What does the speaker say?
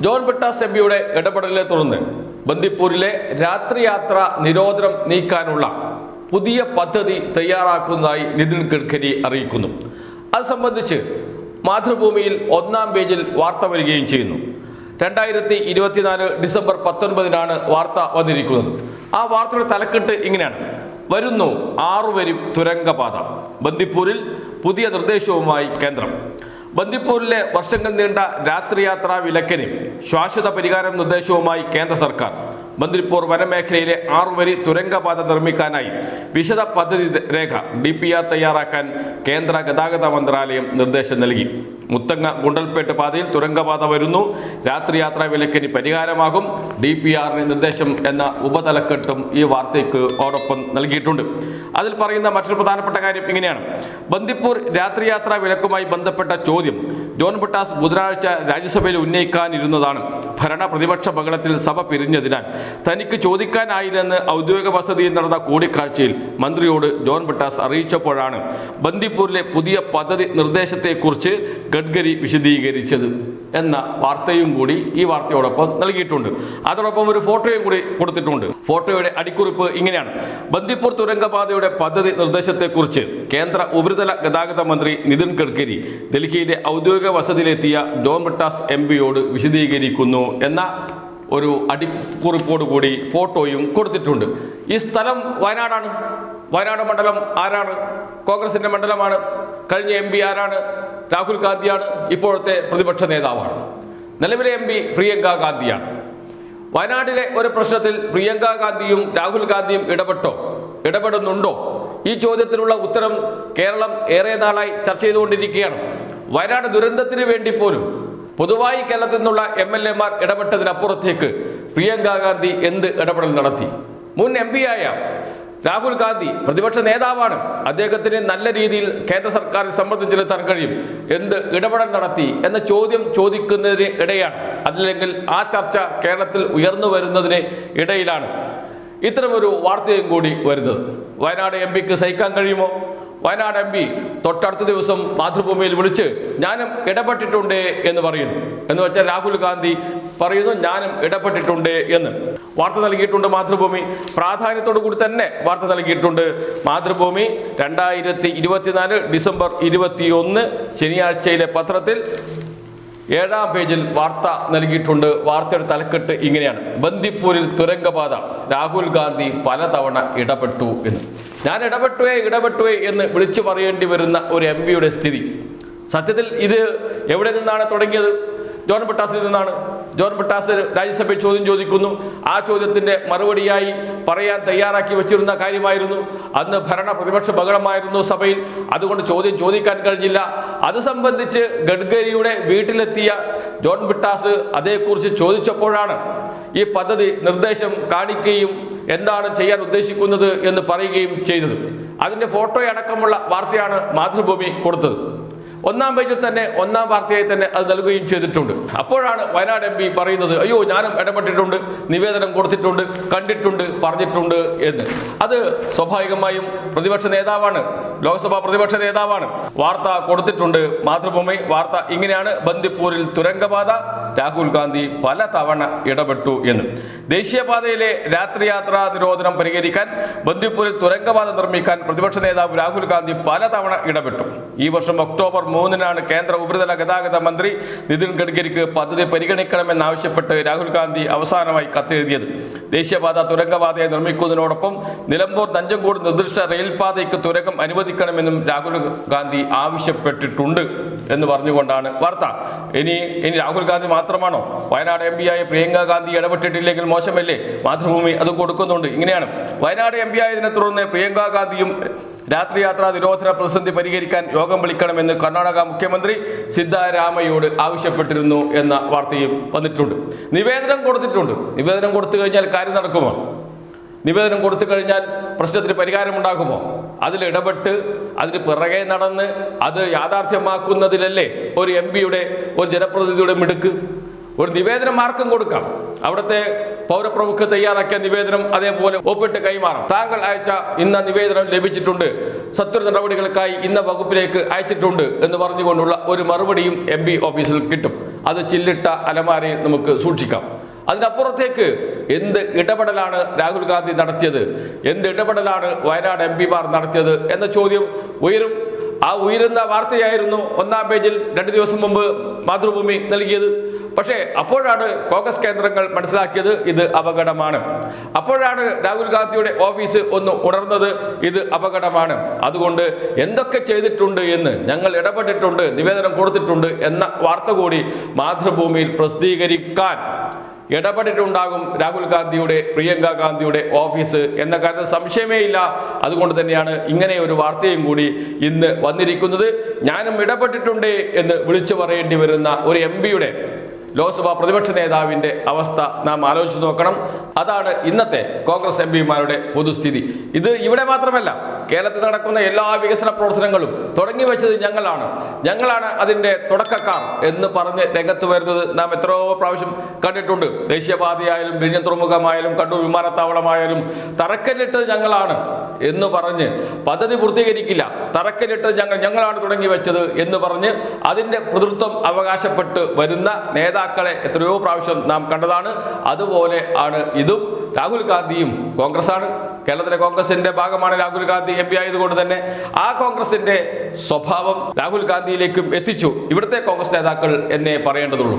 John Brittas M പിയുടെ ഇടപെടലിനെ തുടർന്ന് ബന്ദിപ്പൂരിലെ രാത്രിയാത്ര നിരോധനം നീക്കാനുള്ള പുതിയ പദ്ധതി തയ്യാറാക്കുന്നതായി നിതിൻ ഗഡ്കരി അറിയിക്കുന്നു. അത് സംബന്ധിച്ച് മാതൃഭൂമിയിൽ ഒന്നാം പേജിൽ വാർത്ത വരികയും ചെയ്യുന്നു. രണ്ടായിരത്തി ഇരുപത്തിനാല് ഡിസംബർ പത്തൊൻപതിനാണ് വാർത്ത വന്നിരിക്കുന്നത്. ആ വാർത്തയുടെ തലക്കെട്ട് ഇങ്ങനെയാണ്. വരുന്നു ആറുവരി തുരങ്കപാത. ബന്ദിപ്പൂരിൽ പുതിയ നിർദ്ദേശവുമായി കേന്ദ്രം. ബന്ദിപ്പൂരിലെ വർഷങ്ങൾ നീണ്ട രാത്രിയാത്രാ വിലക്കിന് ശാശ്വത പരിഹാരം നിർദ്ദേശവുമായി കേന്ദ്ര സർക്കാർ. ബന്ദിപ്പൂർ വനമേഖലയിലെ ആറുവരി തുരങ്കപാത നിർമ്മിക്കാനായി വിശദ പദ്ധതി രേഖ ഡി പി ആർ തയ്യാറാക്കാൻ കേന്ദ്ര ഗതാഗത മന്ത്രാലയം നിർദ്ദേശം നൽകി. മുത്തങ്ങ ഗുണ്ടൽപേട്ട് പാതയിൽ തുരങ്കപാത വരുന്നു. രാത്രിയാത്രാ വിലക്കിന് പരിഹാരമാകും. ഡി പി ആറിന് നിർദ്ദേശം എന്ന ഉപതലക്കെട്ടും ഈ വാർത്തയ്ക്ക് ഓടൊപ്പം നൽകിയിട്ടുണ്ട്. അതിൽ പറയുന്ന മറ്റൊരു പ്രധാനപ്പെട്ട കാര്യം ഇങ്ങനെയാണ്. ബന്ദിപ്പൂർ രാത്രിയാത്രാ വിലക്കുമായി ബന്ധപ്പെട്ട ചോദ്യം ജോൺ ബുട്ടാസ് ബുധനാഴ്ച രാജ്യസഭയിൽ ഉന്നയിക്കാനിരുന്നതാണ്. ഭരണ പ്രതിപക്ഷ ബഹളത്തിൽ സഭ പിരിഞ്ഞതിനാൽ തനിക്ക് ചോദിക്കാനായില്ലെന്ന് ഔദ്യോഗിക വസതിയിൽ നടന്ന കൂടിക്കാഴ്ചയിൽ മന്ത്രിയോട് ജോൺ ബുട്ടാസ് അറിയിച്ചപ്പോഴാണ് ബന്ദിപ്പൂരിലെ പുതിയ പദ്ധതി നിർദ്ദേശത്തെക്കുറിച്ച് ഗഡ്കരി വിശദീകരിച്ചത് എന്ന വാർത്തയും കൂടി ഈ വാർത്തയോടൊപ്പം നൽകിയിട്ടുണ്ട്. അതോടൊപ്പം ഒരു ഫോട്ടോയും കൂടി കൊടുത്തിട്ടുണ്ട്. ഫോട്ടോയുടെ അടിക്കുറിപ്പ് ഇങ്ങനെയാണ്. ബന്ദിപ്പൂർ തുരങ്കപാതയുടെ പദ്ധതി നിർദ്ദേശത്തെക്കുറിച്ച് കേന്ദ്ര ഉപരിതല ഗതാഗത മന്ത്രി നിതിൻ ഗഡ്കരി ഡൽഹിയിലെ ഔദ്യോഗിക വസതിയിലെത്തിയ ജോൺ ബട്ടാസ് എം പിയോട് വിശദീകരിക്കുന്നു എന്ന ഒരു അടിക്കുറിപ്പോട് കൂടി ഫോട്ടോയും കൊടുത്തിട്ടുണ്ട്. ഈ സ്ഥലം വയനാടാണ്. വയനാട് മണ്ഡലം ആരാണ്? കോൺഗ്രസിന്റെ മണ്ഡലമാണ്. കഴിഞ്ഞ എം പി ആരാണ്? രാഹുൽ ഗാന്ധിയാണ്. ഇപ്പോഴത്തെ പ്രതിപക്ഷ നേതാവാണ്. നിലവിലെ എം പി പ്രിയങ്ക ഗാന്ധിയാണ്. വയനാട്ടിലെ ഒരു പ്രശ്നത്തിൽ പ്രിയങ്ക ഗാന്ധിയും രാഹുൽ ഗാന്ധിയും ഇടപെട്ടോ? ഇടപെടുന്നുണ്ടോ? ഈ ചോദ്യത്തിനുള്ള ഉത്തരം കേരളം ഏറെ നാളായി ചർച്ച ചെയ്തുകൊണ്ടിരിക്കുകയാണ്. വയനാട് ദുരന്തത്തിന് വേണ്ടി പോലും പൊതുവായി കേരളത്തിൽ നിന്നുള്ള എം എൽ എമാർ ഇടപെട്ടതിനപ്പുറത്തേക്ക് പ്രിയങ്ക ഗാന്ധി എന്ത് ഇടപെടൽ നടത്തി? മുൻ എം ആയ രാഹുൽ ഗാന്ധി പ്രതിപക്ഷ നേതാവാണ്. അദ്ദേഹത്തിന് നല്ല രീതിയിൽ കേന്ദ്ര സർക്കാരിൽ സമ്മർദ്ദം ചെലുത്താൻ കഴിയും. എന്ത് ഇടപെടൽ നടത്തി എന്ന ചോദ്യം ചോദിക്കുന്നതിന് ഇടയാണ്. അതില്ലെങ്കിൽ ആ ചർച്ച കേരളത്തിൽ ഉയർന്നു വരുന്നതിന് ഇടയിലാണ്. ഇത്തരമൊരു വാർത്തയും കൂടി വരുന്നത്. വയനാട് എം പിക്ക് സഹിക്കാൻ കഴിയുമോ? വയനാട് എം പി തൊട്ടടുത്ത ദിവസം മാതൃഭൂമിയിൽ വിളിച്ച് ഞാനും ഇടപെട്ടിട്ടുണ്ട് എന്ന് പറയുന്നു. എന്ന് വെച്ചാൽ രാഹുൽ ഗാന്ധി പറയുന്നു ഞാനും ഇടപെട്ടിട്ടുണ്ട് എന്ന്. വാർത്ത നൽകിയിട്ടുണ്ട് മാതൃഭൂമി. പ്രാധാന്യത്തോടു കൂടി തന്നെ വാർത്ത നൽകിയിട്ടുണ്ട് മാതൃഭൂമി. രണ്ടായിരത്തി ഇരുപത്തിനാല് ഡിസംബർ ഇരുപത്തിയൊന്ന് ശനിയാഴ്ചയിലെ പത്രത്തിൽ ഏഴാം പേജിൽ വാർത്ത നൽകിയിട്ടുണ്ട്. വാർത്തയുടെ തലക്കെട്ട് ഇങ്ങനെയാണ്. ബന്ദിപ്പൂരിൽ തുരങ്കപാത. രാഹുൽ ഗാന്ധി പലതവണ ഇടപെട്ടു എന്ന്. ഞാൻ ഇടപെട്ടുവേ ഇടപെട്ടുവേ എന്ന് വിളിച്ചു പറയേണ്ടി വരുന്ന ഒരു എം സ്ഥിതി. സത്യത്തിൽ ഇത് എവിടെ നിന്നാണ് തുടങ്ങിയത്? ജോൺ പൊട്ടാസിൽ നിന്നാണ്. ജോൺ ബട്ടാസ് രാജ്യസഭയിൽ ചോദ്യം ചോദിക്കുന്നു. ആ ചോദ്യത്തിന്റെ മറുപടിയായി പറയാൻ തയ്യാറാക്കി വെച്ചിരുന്ന കാര്യമായിരുന്നു. അന്ന് ഭരണ പ്രതിപക്ഷ ബഹളമായിരുന്നു സഭയിൽ. അതുകൊണ്ട് ചോദ്യം ചോദിക്കാൻ കഴിഞ്ഞില്ല. അത് സംബന്ധിച്ച് ഗഡ്കരിയുടെ വീട്ടിലെത്തിയ ജോൺ ബിട്ടാസ് അതേക്കുറിച്ച് ചോദിച്ചപ്പോഴാണ് ഈ പദ്ധതി നിർദ്ദേശം കാണിക്കുകയും എന്താണ് ചെയ്യാൻ ഉദ്ദേശിക്കുന്നത് എന്ന് പറയുകയും ചെയ്തത്. അതിന്റെ ഫോട്ടോയടക്കമുള്ള വാർത്തയാണ് മാതൃഭൂമി കൊടുത്തത്. ഒന്നാം പേജിൽ തന്നെ ഒന്നാം വാർത്തയായി തന്നെ അത് നൽകുകയും ചെയ്തിട്ടുണ്ട്. അപ്പോഴാണ് വയനാട് എം പി പറയുന്നത് അയ്യോ ഞാനും ഇടപെട്ടിട്ടുണ്ട് നിവേദനം കൊടുത്തിട്ടുണ്ട് കണ്ടിട്ടുണ്ട് പറഞ്ഞിട്ടുണ്ട് എന്ന്. അത് സ്വാഭാവികമായും പ്രതിപക്ഷ നേതാവാണ് ലോക്സഭാ പ്രതിപക്ഷ നേതാവാണ്. വാർത്ത കൊടുത്തിട്ടുണ്ട്. മാതൃഭൂമി വാർത്ത ഇങ്ങനെയാണ്. ബന്ദിപ്പൂരിൽ തുരങ്കപാത. രാഹുൽ ഗാന്ധി പല തവണ ഇടപെട്ടു എന്ന്. ദേശീയപാതയിലെ രാത്രിയാത്രാ നിരോധനം പരിഹരിക്കാൻ ബന്ദിപ്പൂരിൽ തുരങ്കപാത നിർമ്മിക്കാൻ പ്രതിപക്ഷ നേതാവ് രാഹുൽ ഗാന്ധി പലതവണ ഇടപെട്ടു. ഈ വർഷം ഒക്ടോബർ മൂന്നിനാണ് കേന്ദ്ര ഉപരിതല ഗതാഗത മന്ത്രി നിതിൻ ഗഡ്കരിക്ക് പദ്ധതി പരിഗണിക്കണമെന്നാവശ്യപ്പെട്ട് രാഹുൽ ഗാന്ധി അവസാനമായി കത്തെഴുതിയത്. ദേശീയപാത തുരങ്കപാതയെ നിർമ്മിക്കുന്നതിനോടൊപ്പം നിലമ്പൂർ നഞ്ചങ്കോട് നിർദ്ദിഷ്ട റെയിൽപാതയ്ക്ക് തുരങ്കം അനുവദിക്കണമെന്നും രാഹുൽ ഗാന്ധി ആവശ്യപ്പെട്ടിട്ടുണ്ട് എന്ന് പറഞ്ഞുകൊണ്ടാണ് വാർത്ത. ഇനി ഇനി രാഹുൽ ഗാന്ധി മാത്രമാണോ? വയനാട് എം ആയ പ്രിയങ്ക ഗാന്ധി ഇടപെട്ടിട്ടില്ലെങ്കിൽ മോശമല്ലേ? മാതൃഭൂമി അത് കൊടുക്കുന്നുണ്ട്. ഇങ്ങനെയാണ്. വയനാട് എം പി ആയതിനെ തുടർന്ന് പ്രിയങ്ക ഗാന്ധിയും രാത്രിയാത്രാ നിരോധന പ്രതിസന്ധി പരിഹരിക്കാൻ യോഗം വിളിക്കണമെന്ന് കർണാടക മുഖ്യമന്ത്രി സിദ്ധാരാമയോട് ആവശ്യപ്പെട്ടിരുന്നു എന്ന വാർത്തയും വന്നിട്ടുണ്ട്. നിവേദനം കൊടുത്തിട്ടുണ്ട്. നിവേദനം കൊടുത്തു കഴിഞ്ഞാൽ കാര്യം നടക്കുമോ? നിവേദനം കൊടുത്തു കഴിഞ്ഞാൽ പ്രശ്നത്തിന് പരിഹാരമുണ്ടാകുമോ? അതിൽ ഇടപെട്ട് അതിന് പിറകെ നടന്ന് അത് യാഥാർത്ഥ്യമാക്കുന്നതിലല്ലേ ഒരു എം പിയുടെ ഒരു ജനപ്രതിനിധിയുടെ മിടുക്ക്? ഒരു നിവേദനം ആർക്കും കൊടുക്കാം? അവിടുത്തെ പൗരപ്രമുഖ തയ്യാറാക്കിയ നിവേദനം അതേപോലെ ഒപ്പിട്ട് കൈമാറും. താങ്കൾ അയച്ച ഇന്ന നിവേദനം ലഭിച്ചിട്ടുണ്ട്. സത്വര നടപടികൾക്കായി ഇന്ന വകുപ്പിലേക്ക് അയച്ചിട്ടുണ്ട് എന്ന് പറഞ്ഞുകൊണ്ടുള്ള ഒരു മറുപടിയും എം ഓഫീസിൽ കിട്ടും. അത് ചില്ലിട്ട അലമാരയിൽ നമുക്ക് സൂക്ഷിക്കാം. അതിനപ്പുറത്തേക്ക് എന്ത് ഇടപെടലാണ് രാഹുൽ ഗാന്ധി നടത്തിയത്? എന്ത് ഇടപെടലാണ് വയനാട് എം പിമാർ നടത്തിയത് എന്ന ചോദ്യം ഉയരും. ആ ഉയരുന്ന വാർത്തയായിരുന്നു ഒന്നാം പേജിൽ രണ്ട് ദിവസം മുമ്പ് മാതൃഭൂമി നൽകിയത്. പക്ഷേ അപ്പോഴാണ് കോൺഗ്രസ് കേന്ദ്രങ്ങൾ മനസ്സിലാക്കിയത് ഇത് അപകടമാണ്. അപ്പോഴാണ് രാഹുൽ ഗാന്ധിയുടെ ഓഫീസ് ഒന്ന് ഉണർന്നത് ഇത് അപകടമാണ്. അതുകൊണ്ട് എന്തൊക്കെ ചെയ്തിട്ടുണ്ട് എന്ന് ഞങ്ങൾ ഇടപെട്ടിട്ടുണ്ട് നിവേദനം കൊടുത്തിട്ടുണ്ട് എന്ന വാർത്ത കൂടി മാതൃഭൂമിയിൽ പ്രസിദ്ധീകരിക്കാൻ ഇടപെട്ടിട്ടുണ്ടാകും രാഹുൽ ഗാന്ധിയുടെ പ്രിയങ്ക ഗാന്ധിയുടെ ഓഫീസ് എന്ന കാര്യത്തിൽ സംശയമേ ഇല്ല. അതുകൊണ്ട് തന്നെയാണ് ഇങ്ങനെ ഒരു വാർത്തയും കൂടി ഇന്ന് വന്നിരിക്കുന്നത്. ഞാനും ഇടപെട്ടിട്ടുണ്ട് എന്ന് വിളിച്ചു പറയേണ്ടി വരുന്ന ഒരു എം ലോക്സഭാ പ്രതിപക്ഷ നേതാവിന്റെ അവസ്ഥ നാം ആലോചിച്ച് നോക്കണം. അതാണ് ഇന്നത്തെ കോൺഗ്രസ് എം പിമാരുടെ പൊതുസ്ഥിതി. ഇത് ഇവിടെ മാത്രമല്ല കേരളത്തിൽ നടക്കുന്ന എല്ലാ വികസന പ്രവർത്തനങ്ങളും തുടങ്ങി വെച്ചത് ഞങ്ങളാണ്. ഞങ്ങളാണ് അതിന്റെ തുടക്കക്കാർ എന്ന് പറഞ്ഞ് രംഗത്ത് വരുന്നത് നാം എത്രയോ പ്രാവശ്യം കണ്ടിട്ടുണ്ട്. ദേശീയപാതയായാലും വിഴിഞ്ഞം തുറമുഖമായാലും കണ്ണൂർ വിമാനത്താവളമായാലും തറക്കല്ലിട്ടത് ഞങ്ങളാണ് എന്ന് പറഞ്ഞ് പദ്ധതി പൂർത്തീകരിക്കില്ല. തറക്കല്ലിട്ടത് ഞങ്ങൾ ഞങ്ങളാണ് തുടങ്ങി വെച്ചത് എന്ന് പറഞ്ഞ് അതിന്റെ പ്രതിത്വം അവകാശപ്പെട്ട് വരുന്ന നേതാക്കളെ എത്രയോ പ്രാവശ്യം നാം കണ്ടതാണ്. അതുപോലെ ആണ് രാഹുൽ ഗാന്ധിയും കോൺഗ്രസ് ആണ് കേരളത്തിലെ കോൺഗ്രസിന്റെ ഭാഗമാണ് രാഹുൽ ഗാന്ധി എം പി ആയതുകൊണ്ട് തന്നെ ആ കോൺഗ്രസിന്റെ സ്വഭാവം രാഹുൽ ഗാന്ധിയിലേക്കും എത്തിച്ചു. ഇവിടുത്തെ കോൺഗ്രസ് നേതാക്കൾ എന്നേ പറയേണ്ടതുള്ളൂ.